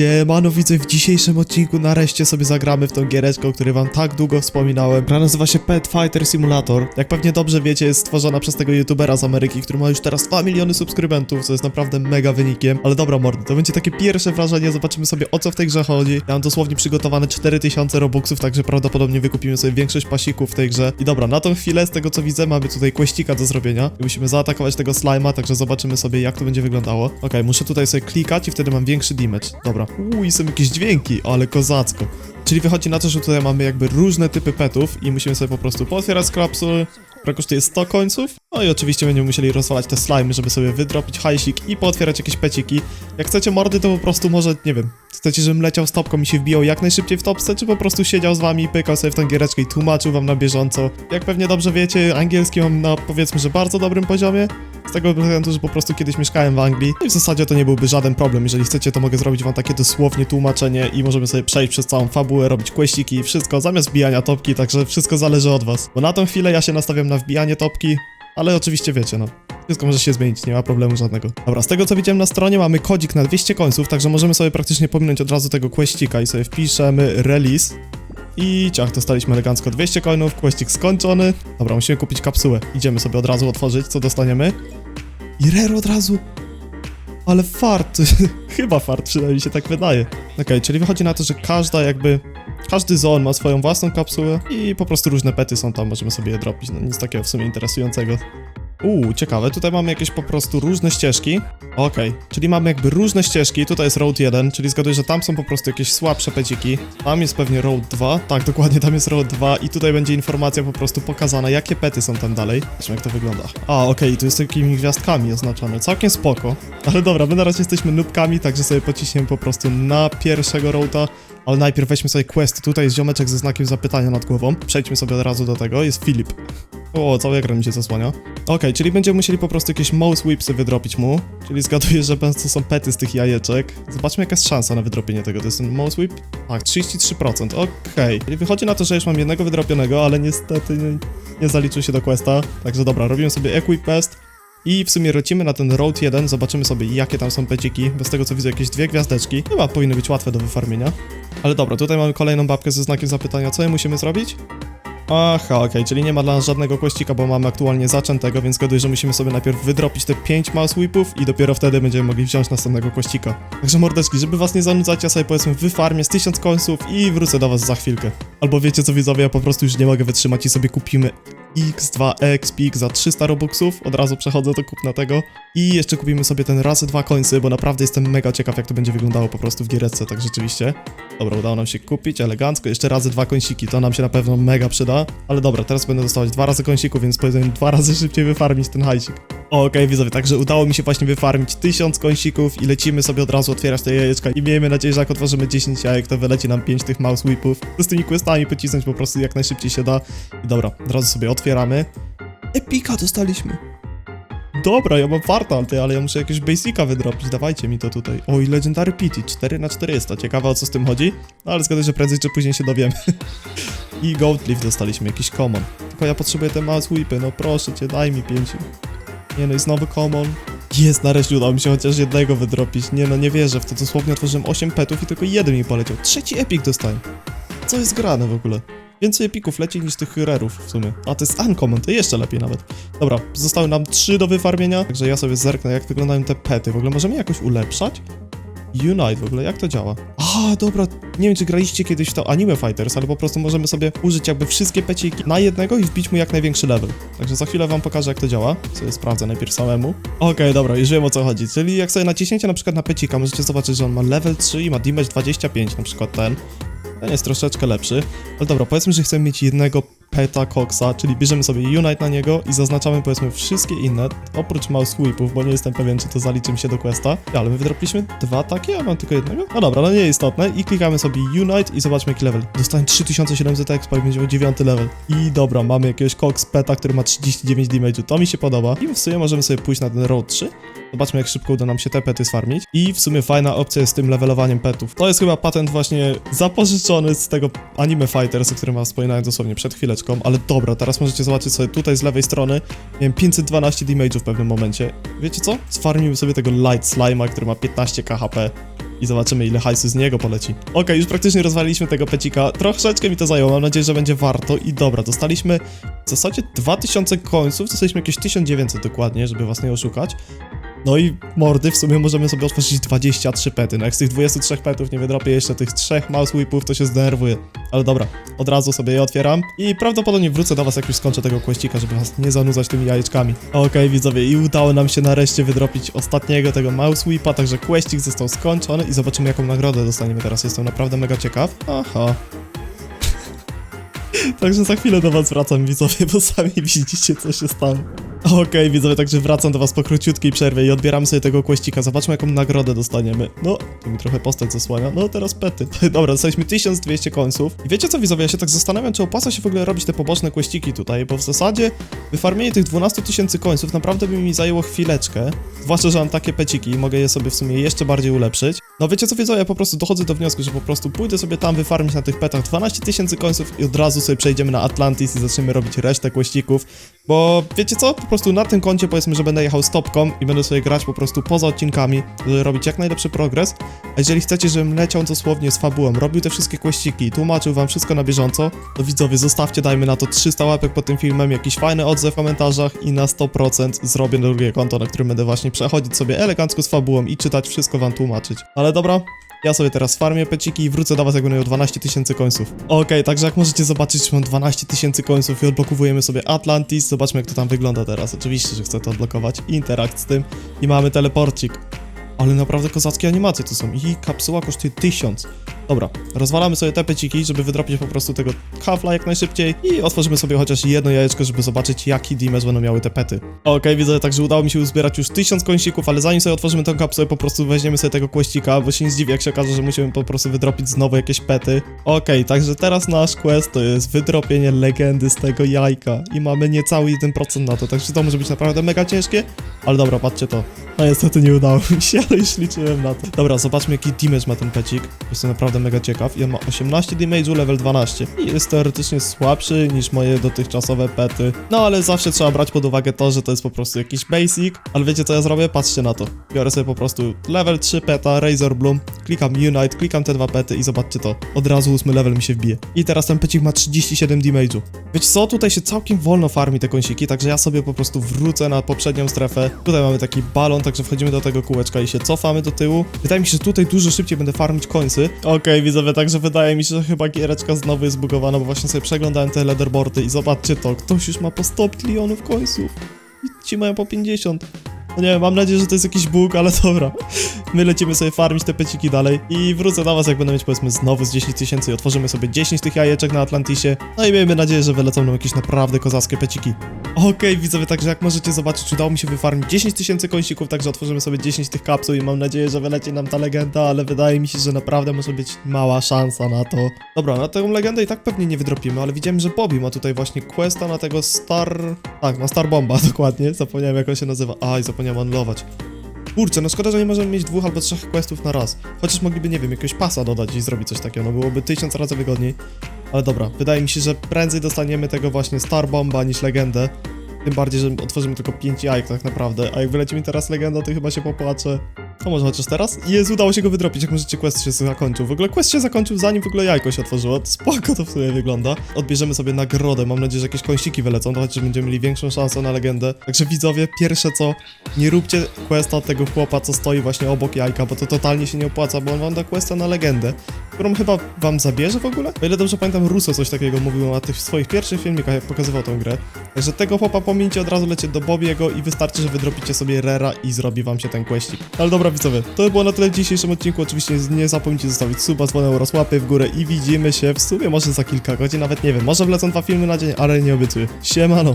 Siemano widzę, w dzisiejszym odcinku nareszcie sobie zagramy w tą giereczkę, o której wam tak długo wspominałem. Gra nazywa się Pet Fighter Simulator. Jak pewnie dobrze wiecie, jest stworzona przez tego youtubera z Ameryki, który ma już teraz 2 miliony subskrybentów, co jest naprawdę mega wynikiem. Ale dobra mordy, to będzie takie pierwsze wrażenie, zobaczymy sobie o co w tej grze chodzi. Ja mam dosłownie przygotowane 4000 robuxów, także prawdopodobnie wykupimy sobie większość pasików w tej grze. I dobra, na tą chwilę, z tego co widzę, mamy tutaj questika do zrobienia. I musimy zaatakować tego slima, także zobaczymy sobie jak to będzie wyglądało. Okej, muszę tutaj sobie klikać i wtedy mam większy damage. Dobra. Uuu, i są jakieś dźwięki, ale kozacko. Czyli wychodzi na to, że tutaj mamy jakby różne typy petów i musimy sobie po prostu pootwierać z kapsul, która kosztuje 100 końców. No i oczywiście będziemy musieli rozwalać te slimy, żeby sobie wydropić hajsik i pootwierać jakieś peciki. Jak chcecie mordy, to po prostu może, nie wiem, chcecie, żebym leciał z topką i się wbijał jak najszybciej w topce, czy po prostu siedział z wami, pykał sobie w tą giereczkę i tłumaczył wam na bieżąco. Jak pewnie dobrze wiecie, angielski mam na powiedzmy, że bardzo dobrym poziomie. Z tego względu, że po prostu kiedyś mieszkałem w Anglii. No i w zasadzie to nie byłby żaden problem. Jeżeli chcecie, to mogę zrobić wam takie dosłownie tłumaczenie i możemy sobie przejść przez całą fabułę, robić quesiki i wszystko, zamiast wbijania topki, także wszystko zależy od was. Bo na tą chwilę ja się nastawiam na wbijanie topki, ale oczywiście wiecie, no. Wszystko może się zmienić, nie ma problemu żadnego. Dobra, z tego co widziałem na stronie mamy kodzik na 200 końców, także możemy sobie praktycznie pominąć od razu tego questika i sobie wpiszemy release. I ciach, dostaliśmy elegancko 200 coinów, questik skończony. Dobra, musimy kupić kapsułę. Idziemy sobie od razu otworzyć, co dostaniemy. I rare od razu. Ale fart, chyba fart, przynajmniej się tak wydaje. Okej, czyli wychodzi na to, że każda jakby, każdy zone ma swoją własną kapsułę i po prostu różne pety są tam, możemy sobie je dropić, no nic takiego w sumie interesującego. Uuu, ciekawe, tutaj mamy jakieś po prostu różne ścieżki. Okej, czyli mamy jakby różne ścieżki, tutaj jest Road 1, czyli zgaduję, że tam są po prostu jakieś słabsze peciki. Tam jest pewnie Road 2, tak, dokładnie tam jest Road 2 i tutaj będzie informacja po prostu pokazana, jakie pety są tam dalej. Zobaczmy jak to wygląda. A, okej, tu jest takimi gwiazdkami oznaczone, całkiem spoko. Ale dobra, my na razie jesteśmy nubkami, także sobie pociśniemy po prostu na pierwszego Roada. Ale najpierw weźmy sobie quest. Tutaj jest ziomeczek ze znakiem zapytania nad głową. Przejdźmy sobie od razu do tego. Jest Filip. O, cały ekran mi się zasłania. Okej, czyli będziemy musieli po prostu jakieś mouse whipsy wydropić mu. Czyli zgaduję, że to są pety z tych jajeczek. Zobaczmy jaka jest szansa na wydropienie tego. To jest ten mouse whip? Tak, 33%. Okej. Czyli wychodzi na to, że już mam jednego wydropionego, ale niestety nie, nie zaliczył się do questa. Także dobra, robimy sobie equip quest. I w sumie lecimy na ten Road 1, zobaczymy sobie jakie tam są peciki, bo z tego co widzę jakieś dwie gwiazdeczki, chyba powinny być łatwe do wyfarmienia. Ale dobra, tutaj mamy kolejną babkę ze znakiem zapytania, co jej musimy zrobić? Aha, okej, czyli nie ma dla nas żadnego questika, bo mamy aktualnie zaczętego, więc zgaduję, że musimy sobie najpierw wydropić te 5 mouse whipów i dopiero wtedy będziemy mogli wziąć następnego questika. Także mordeczki, żeby was nie zanudzać, ja sobie powiedzmy wyfarmię z 1000 końców i wrócę do was za chwilkę. Albo wiecie co widzowie, ja po prostu już nie mogę wytrzymać i sobie kupimy X2 Expik za 300 robuxów, od razu przechodzę do kupna tego i jeszcze kupimy sobie ten razy dwa końcy, bo naprawdę jestem mega ciekaw jak to będzie wyglądało po prostu w giereczce, tak rzeczywiście. Dobra, udało nam się kupić, elegancko, jeszcze razy dwa końsiki, to nam się na pewno mega przyda, ale dobra, teraz będę dostawać dwa razy końsików, więc powiedzmy dwa razy szybciej wyfarmić ten hajsik. Okej, widzowie, także udało mi się właśnie wyfarmić 1000 końsików i lecimy sobie od razu otwierać te jajeczka i miejmy nadzieję, że jak otworzymy 10 jajek, to wyleci nam 5 tych mouse whipów. To z tymi questami pocisnąć po prostu jak najszybciej się da. I dobra, od razu sobie otwieramy. Epika dostaliśmy. Dobra, ja mam farta, ty, ale ja muszę jakiegoś basica wydropić, dawajcie mi to tutaj. Oj, Legendary Pity, 4 na 400 ciekawe o co z tym chodzi, no ale zgaduję, że prędzej czy później się dowiemy. I Gold Leaf dostaliśmy, jakiś common. Tylko ja potrzebuję te mouse whipy, no proszę cię, daj mi 5. Nie no, i znowu common. Jest, nareszcie udało mi się chociaż jednego wydropić. Nie no, nie wierzę w to, dosłownie otworzyłem 8 petów i tylko jeden mi poleciał. Trzeci epic dostałem. Co jest grane w ogóle? Więcej epików leci niż tych rerów w sumie. A to jest uncommon, to jeszcze lepiej nawet. Dobra, zostały nam trzy do wyfarmienia, także ja sobie zerknę jak wyglądają te pety. W ogóle możemy jakoś ulepszać? Unite w ogóle, jak to działa? A, dobra, nie wiem czy graliście kiedyś w to Anime Fighters, ale po prostu możemy sobie użyć jakby wszystkie peciki na jednego i wbić mu jak największy level. Także za chwilę wam pokażę jak to działa. Sobie sprawdzę najpierw samemu. Okej, dobra, już wiem o co chodzi. Czyli jak sobie naciśniecie na przykład na pecika, możecie zobaczyć, że on ma level 3 i ma damage 25, na przykład ten. Ten jest troszeczkę lepszy. Ale dobra, powiedzmy, że chcemy mieć jednego peta Coxa, czyli bierzemy sobie Unite na niego i zaznaczamy powiedzmy wszystkie inne, oprócz mouse whipów, bo nie jestem pewien, czy to zaliczy mi się do questa. Ale my wydropliśmy dwa takie, a mam tylko jednego? No dobra, no nieistotne. I klikamy sobie Unite i zobaczmy jaki level. Dostałem 3700 expa i będziemy 9 level. I dobra, mamy jakiegoś Cox peta, który ma 39 damage'u. To mi się podoba. I w sumie możemy sobie pójść na ten Road 3 Zobaczmy, jak szybko uda nam się te pety sfarmić. I w sumie fajna opcja jest z tym levelowaniem petów. To jest chyba patent właśnie zapożyczony z tego anime Fighters, o którym wam wspominałem dosłownie przed chwileczką, ale dobra, teraz możecie zobaczyć sobie tutaj z lewej strony, miałem 512 damage'u w pewnym momencie. Wiecie co? Sfarmiłem sobie tego Light Slime'a, który ma 15 KHP i zobaczymy ile hajsu z niego poleci. Okej, już praktycznie rozwaliliśmy tego pecika, troszeczkę mi to zajęło, mam nadzieję, że będzie warto i dobra, dostaliśmy w zasadzie 2000 końców, dostaliśmy jakieś 1900 dokładnie, żeby was nie oszukać. No i mordy, w sumie możemy sobie otworzyć 23 pety. No jak z tych 23 petów nie wydropię jeszcze tych trzech mouse whipów, to się zdenerwuję. Ale dobra, od razu sobie je otwieram i prawdopodobnie wrócę do was, jak już skończę tego questika, żeby was nie zanudzać tymi jajeczkami. Okej, widzowie, i udało nam się nareszcie wydropić ostatniego tego mouse whipa, także questik został skończony i zobaczymy, jaką nagrodę dostaniemy teraz. Jestem naprawdę mega ciekaw. Aha. Także za chwilę do was wracam, widzowie, bo sami widzicie, co się stało. Okej, widzowie, także wracam do was po króciutkiej przerwie i odbieramy sobie tego kłeścika. Zobaczmy, jaką nagrodę dostaniemy. No, tu mi trochę postać zasłania. No, teraz pety. Dobra, dostaliśmy 1200 końców. I wiecie co, widzowie, ja się tak zastanawiam, czy opłaca się w ogóle robić te poboczne kłeściki tutaj, bo w zasadzie wyfarmienie tych 12 tysięcy końców naprawdę by mi zajęło chwileczkę. Zwłaszcza, że mam takie peciki i mogę je sobie w sumie jeszcze bardziej ulepszyć. No wiecie co, widzowie, ja po prostu dochodzę do wniosku, że po prostu pójdę sobie tam wyfarmić na tych petach 12 tysięcy końców i od razu sobie przejdziemy na Atlantis i zaczniemy robić resztę kłeścików. Bo wiecie co? Prostu na tym koncie powiedzmy, że będę jechał stopką i będę sobie grać po prostu poza odcinkami, żeby robić jak najlepszy progres. A jeżeli chcecie, żebym leciał dosłownie z fabułą, robił te wszystkie kłeściki, tłumaczył wam wszystko na bieżąco, to widzowie, zostawcie, dajmy na to 300 łapek pod tym filmem, jakiś fajny odzew w komentarzach i na 100% zrobię drugie konto, na którym będę właśnie przechodzić sobie elegancko z fabułą i czytać wszystko wam tłumaczyć. Ale dobra, ja sobie teraz farmię peciki i wrócę do was, jak będę miał 12 tysięcy końców. Okej, także jak możecie zobaczyć, mam 12 tysięcy końców i odblokowujemy sobie Atlantis. Zobaczmy, jak to tam wygląda teraz. Oczywiście, że chcę to odblokować. Interakt z tym. I mamy teleporcik. Ale naprawdę kozackie animacje to są. I kapsuła kosztuje 1000. Dobra, rozwalamy sobie te peciki, żeby wydropić po prostu tego kafla jak najszybciej i otworzymy sobie chociaż jedno jajeczko, żeby zobaczyć jaki damage będą miały te pety. Okej, widzę, także udało mi się uzbierać już 1000 końsików, ale zanim sobie otworzymy tę kapsułę, po prostu weźmiemy sobie tego kłeścika, bo się nie zdziwię, jak się okaże, że musimy po prostu wydropić znowu jakieś pety. Okej, także teraz nasz quest to jest wydropienie legendy z tego jajka i mamy niecały 1% na to, także to może być naprawdę mega ciężkie, ale dobra, patrzcie to. No niestety nie udało mi się, ale już liczyłem na to. Dobra, zobaczmy jaki damage ma ten pecik. Jestem naprawdę mega ciekaw. I on ma 18 damage'u, level 12. I jest teoretycznie słabszy niż moje dotychczasowe pety. No ale zawsze trzeba brać pod uwagę to, że to jest po prostu jakiś basic. Ale wiecie co ja zrobię? Patrzcie na to. Biorę sobie po prostu level 3 peta, Razor Bloom, klikam Unite, klikam te dwa pety i zobaczcie to. Od razu 8 level mi się wbije. I teraz ten pecik ma 37 damage'u. Wiecie co? Tutaj się całkiem wolno farmi te kąsiki, także ja sobie po prostu wrócę na poprzednią strefę. Tutaj mamy taki balon, także wchodzimy do tego kółeczka i się cofamy do tyłu. Wydaje mi się, że tutaj dużo szybciej będę farmić końcy. Okej, widzowie, także wydaje mi się, że chyba giereczka znowu jest zbugowana, bo właśnie sobie przeglądałem te leaderboardy i zobaczcie to, ktoś już ma po 100 trylionów końców. I ci mają po 50. No nie wiem, mam nadzieję, że to jest jakiś bóg, ale dobra. My lecimy sobie farmić te peciki dalej i wrócę do was, jak będę mieć powiedzmy znowu z 10 tysięcy i otworzymy sobie 10 tych jajeczek na Atlantisie. No i miejmy nadzieję, że wylecą nam jakieś naprawdę kozackie peciki. Okej, widzowie, także jak możecie zobaczyć, udało mi się wyfarmić 10 tysięcy końcików, także otworzymy sobie 10 tych kapsuł i mam nadzieję, że wyleci nam ta legenda, ale wydaje mi się, że naprawdę może być mała szansa na to. Dobra, na tę legendę i tak pewnie nie wydropimy, ale widziałem, że Bobby ma tutaj właśnie questa na tego Star... Tak, na Star Bomba, dokładnie, zapomniałem jak on się nazywa. Aj, zapomniałem anulować. Kurczę, no szkoda, że nie możemy mieć dwóch albo trzech questów na raz. Chociaż mogliby, nie wiem, jakiegoś pasa dodać i zrobić coś takiego, no byłoby tysiąc razy wygodniej. Ale dobra, wydaje mi się, że prędzej dostaniemy tego właśnie Star Bomba niż legendę. Tym bardziej, że otworzymy tylko 5 jajek tak naprawdę, a jak wyleci mi teraz legenda, to chyba się popłaczę. A może chociaż teraz? Jest, udało się go wydropić, jak możecie, quest się zakończył. W ogóle quest się zakończył zanim w ogóle jajko się otworzyło. Spoko to w sumie wygląda. Odbierzemy sobie nagrodę, mam nadzieję, że jakieś końsiki wylecą, to chociaż będziemy mieli większą szansę na legendę. Także widzowie, pierwsze co, nie róbcie questa od tego chłopa, co stoi właśnie obok jajka, bo to totalnie się nie opłaca, bo on wam da questa na legendę, którą chyba wam zabierze w ogóle? O ile dobrze pamiętam, Russo coś takiego mówił na tych swoich pierwszych filmikach, jak pokazywał tą grę. Także tego chłopa pomincie, od razu lecie do Bobiego i wystarczy, że wydropicie sobie Rera i zrobi wam się ten questik. Ale dobra widzowie, to by było na tyle w dzisiejszym odcinku. Oczywiście nie zapomnijcie zostawić suba, dzwonę oraz łapy w górę i widzimy się w sumie może za kilka godzin, nawet nie wiem, może wlecą dwa filmy na dzień, ale nie obiecuję. Siemano!